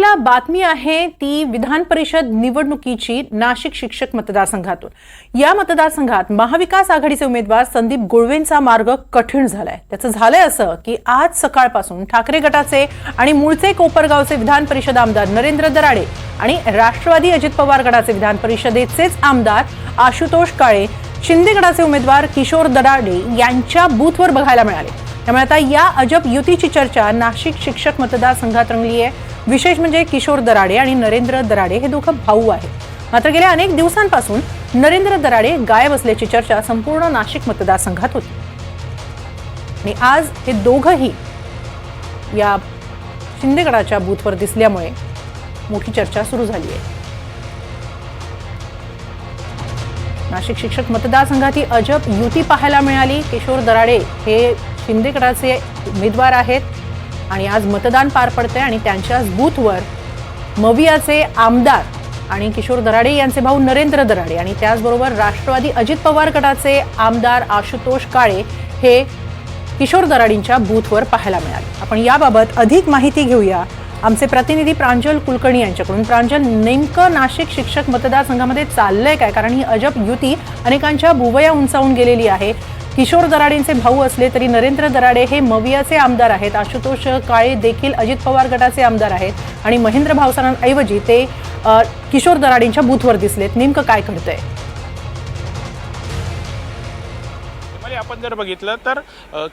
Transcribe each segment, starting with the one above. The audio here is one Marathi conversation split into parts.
बातमी आहे ती विधान परिषद निवडणुकीची नाशिक शिक्षक मतदारसंघातून. या मतदारसंघात महाविकास आघाडीचे उमेदवार संदीप गुळवेंचा मार्ग कठीण झालाय. त्याचं झालंय असं की आज सकाळपासून ठाकरे गटाचे आणि मूळचे कोपरगावचे विधान परिषद आमदार नरेंद्र दराडे आणि राष्ट्रवादी अजित पवार गटाचे विधान परिषदेचेच आमदार आशुतोष काळे शिंदे गटाचे उमेदवार किशोर दराडे यांच्या बूथवर बघायला मिळाले. त्यामुळे आता या अजब युतीची चर्चा नाशिक शिक्षक मतदारसंघात रंगली आहे विशेष म्हणजे किशोर दराडे आणि नरेंद्र दराडे हे दोघं भाऊ आहेत. मात्र गेल्या अनेक दिवसांपासून नरेंद्र दराडे गायब असल्याची चर्चा संपूर्ण नाशिक मतदारसंघात होती. आणि आज हे दोघंही या शिंदेगडाच्या बूथवर दिसल्यामुळे मोठी चर्चा सुरू झाली आहे. नाशिक शिक्षक मतदारसंघात ही अजब युती पाहायला मिळाली. किशोर दराडे हे शिंदेगडाचे उमेदवार आहेत. आणि आज मतदान पार पडते आणि त्यांच्याच बूथवर मवियाचे आमदार आणि किशोर दराडे यांचे भाऊ नरेंद्र दराडे आणि त्याचबरोबर राष्ट्रवादी अजित पवार गटाचे आमदार आशुतोष काळे हे किशोर दराडींच्या बूथवर पाहायला मिळाले. आपण याबाबत अधिक माहिती घेऊया. आमचे प्रतिनिधी प्रांजल कुलकर्णी यांच्याकडून. प्रांजल नेमकं नाशिक शिक्षक मतदारसंघामध्ये चाललंय काय? कारण ही अजब युती अनेकांच्या भुवया उंचावून गेलेली आहे. किशोर दराडेंचे भाऊ असले तरी नरेंद्र दराडे हे मवियाचे आमदार आहेत. आशुतोष काळे देखील अजित पवार गटाचे आमदार आहेत. आणि महेंद्र भावसारांऐवजी ते किशोर दराडेंच्या बूथवर दिसलेत. नेमकं काय घडतंय? आपण जर बघितलं तर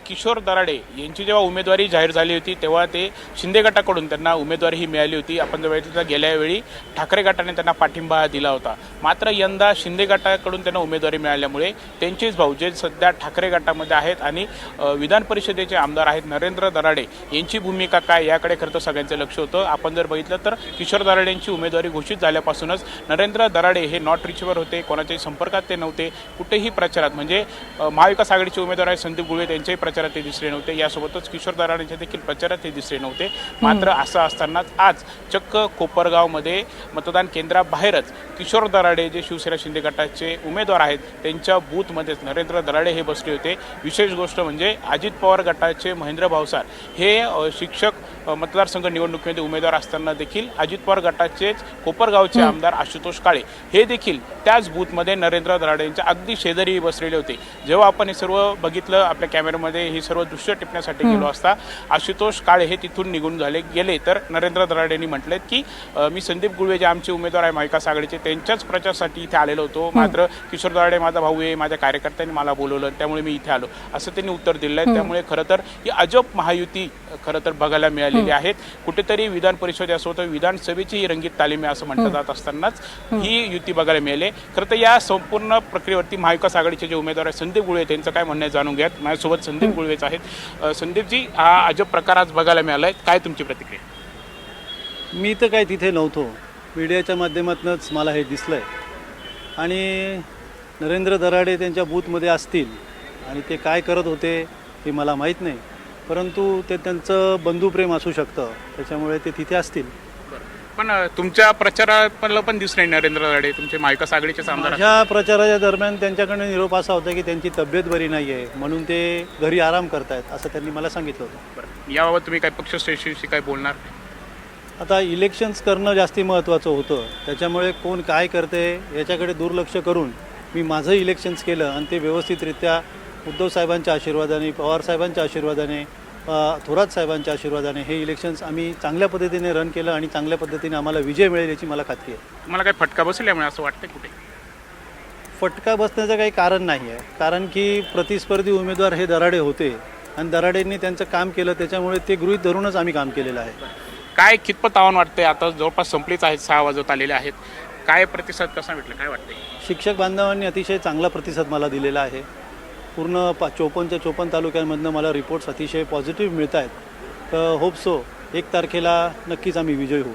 किशोर दराडे यांची जेव्हा उमेदवारी जाहीर झाली होती तेव्हा ते शिंदे गटाकडून त्यांना उमेदवारी ही मिळाली होती. आपण जर बघितलं तर गेल्या वेळी ठाकरे गटाने त्यांना पाठिंबा दिला होता. मात्र यंदा शिंदे गटाकडून त्यांना उमेदवारी मिळाल्यामुळे त्यांचेच भाऊ जे सध्या ठाकरे गटामध्ये आहेत आणि विधान परिषदेचे आमदार आहेत नरेंद्र दराडे यांची भूमिका काय याकडे खरं तर सगळ्यांचं लक्ष होतं. आपण जर बघितलं तर किशोर दराडे यांची उमेदवारी घोषित झाल्यापासूनच नरेंद्र दराडे हे नॉट रिचवर होते कोणाच्याही संपर्कात ते नव्हते कुठेही प्रचारात. म्हणजे महाविकास महाविकास आघाडीचे उमेदवार आहेत संदीप गुळे त्यांच्याही प्रचारात ते दिसले नव्हते. यासोबतच किशोर दराडेंच्या देखील प्रचारात ते दिसले नव्हते. मात्र असं असतानाच आज चक्क कोपरगावमध्ये मतदान केंद्राबाहेरच किशोर दराडे जे शिवसेना शिंदे गटाचे उमेदवार आहेत त्यांच्या बूथमध्येच नरेंद्र दराडे हे बसले होते. विशेष गोष्ट म्हणजे अजित पवार गटाचे महेंद्र भावसार हे शिक्षक मतदारसंघ निवडणुकीमध्ये उमेदवार असताना देखील अजित पवार गटाचेच कोपरगावचे आमदार आशुतोष काळे हे देखील त्याच बूथमध्ये नरेंद्र दराडे यांच्या अगदी शेजारी बसलेले होते. जेव्हा आपण हे सर्व बघितलं आपल्या कॅमेऱ्यामध्ये ही सर्व दृश्य टिपण्यासाठी गेलो असता. आशुतोष काळे हे तिथून निघून झाले गेले. तर नरेंद्र दराडे यांनी म्हटलेत की मी संदीप गुळवे जे आमचे उमेदवार आहे महाविकास आघाडीचे त्यांच्याच प्रचारासाठी इथे आलेलो होतो. मात्र किशोर दराडे माझा भाऊ आहे माझ्या कार्यकर्त्यांनी मला बोलवलं त्यामुळे मी इथे आलो. असं त्यांनी उत्तर दिलं आहे त्यामुळे खरं तर ही अजब महायुती खरं तर बघायला मिळालेली आहेत. कुठेतरी विधान परिषद असो तर विधानसभेची ही रंगीत तालीम आहे असं म्हटलं जात असतानाच ही. युती बघायला मिळाली. खरं तर या संपूर्ण प्रक्रियेवरती महाविकास आघाडीचे जे उमेदवार आहेत संदीप गुळे त्यांचं काय म्हणणे जाणून घ्यात माझ्यासोबत संदीप गुळवेच आहेत. संदीपजी हा अजब प्रकार आज बघायला मिळाला आहे काय तुमची प्रतिक्रिया? मी तर काय तिथे नव्हतो. मीडियाच्या माध्यमातूनच मला हे दिसलं आहे आणि नरेंद्र दराडे त्यांच्या बूथमध्ये असतील आणि ते काय करत होते हे मला माहीत नाही. परंतु ते त्यांचं बंधुप्रेम असू शकतं. त्याच्यामुळे ते तिथे असतील. पण अ, तुमच्या प्रचारात पण दिसले नरेंद्र दराडे तुमचे महाविकास आघाडीचे आमदार आहेत. माझ्या प्रचाराच्या दरम्यान त्यांच्याकडनं निरोप असा होता की त्यांची तब्येत बरी नाही आहे म्हणून ते घरी आराम करतायत असं त्यांनी मला सांगितलं होतं बरं. याबाबत तुम्ही काय पक्षश्रेष्ठीशी काय बोलणार आता इलेक्शन्स करणं जास्ती महत्त्वाचं होतं त्याच्यामुळे कोण काय करते याच्याकडे दुर्लक्ष करून मी माझं इलेक्शन्स केलं आणि ते व्यवस्थितरित्या उद्धव साहेबांच्या आशीर्वादाने पवार साहेबांच्या आशीर्वादाने थोरात साहेबांच्या आशीर्वादाने हे इलेक्शन्स आम्ही चांगल्या पद्धतीने रन केलं आणि चांगल्या पद्धतीने आम्हाला विजय मिळेल याची मला खात्री आहे. तुम्हाला काय फटका बसेल यामुळे असं वाटतं कुठे? फटका बसण्याचं काही कारण नाही आहे. कारण की प्रतिस्पर्धी उमेदवार हे दराडे होते आणि दराडेंनी त्यांचं काम केलं त्याच्यामुळे ते गृहीत धरूनच आम्ही काम केलेलं आहे. काय कितपत आव्हान वाटतंय? आता जवळपास संपलीच आहेत सहा वाजत आलेले आहेत. काय प्रतिसाद कसा भेटला? काय वाटतंय? शिक्षक बांधवांनी अतिशय चांगला प्रतिसाद मला दिलेला आहे. पूर्ण पा चोपन्नच्या चोपन्न तालुक्यांमधनं मला रिपोर्ट्स अतिशय पॉझिटिव्ह मिळत आहेत तर होप सो एक तारखेला नक्कीच आम्ही विजय होऊ.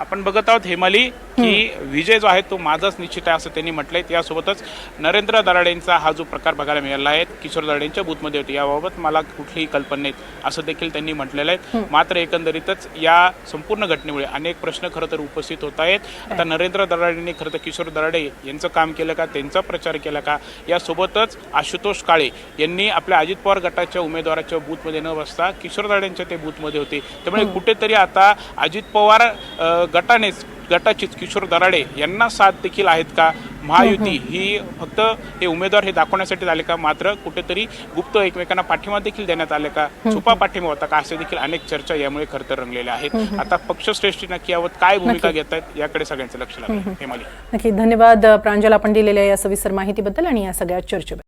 आपण बघत आहोत हेमाली की विजय जो आहे तो माझाच निश्चित आहे असं त्यांनी म्हटलंय. त्यासोबतच नरेंद्र दराडेंचा हा जो प्रकार बघायला मिळाला आहे किशोर दराडेंच्या बूथमध्ये होते. याबाबत मला कुठलीही कल्पना नाहीत असं देखील त्यांनी म्हटलेलं आहे. मात्र एकंदरीतच या संपूर्ण घटनेमुळे अनेक प्रश्न खरं तर उपस्थित होत आहेत. आता नरेंद्र दराडेंनी खरं तर किशोर दराडे यांचं काम केलं का त्यांचा प्रचार केला का? यासोबतच आशुतोष काळे यांनी आपल्या अजित पवार गटाच्या उमेदवाराच्या बूथमध्ये न बसता किशोर दराडेंच्या ते बूथमध्ये होते. त्यामुळे कुठेतरी आता अजित पवार गटानेच गटाचीच किशोर दराडे यांना साथ देखील आहेत का? महायुती ही फक्त हे उमेदवार हे दाखवण्यासाठी आले का? मात्र कुठेतरी गुप्त एकमेकांना पाठिंबा देखील देण्यात आले का? छुपा पाठिंबा होता का? असे देखील अनेक चर्चा यामुळे खरं तर रंगलेल्या आहेत. आता पक्षश्रेष्ठी नक्की यावर काय भूमिका घेत आहेत याकडे सगळ्यांचं लक्ष लागलं. हेमाली नक्की धन्यवाद प्रांजल आपण दिलेल्या या सविस्तर माहितीबद्दल आणि या सगळ्या चर्चेबद्दल.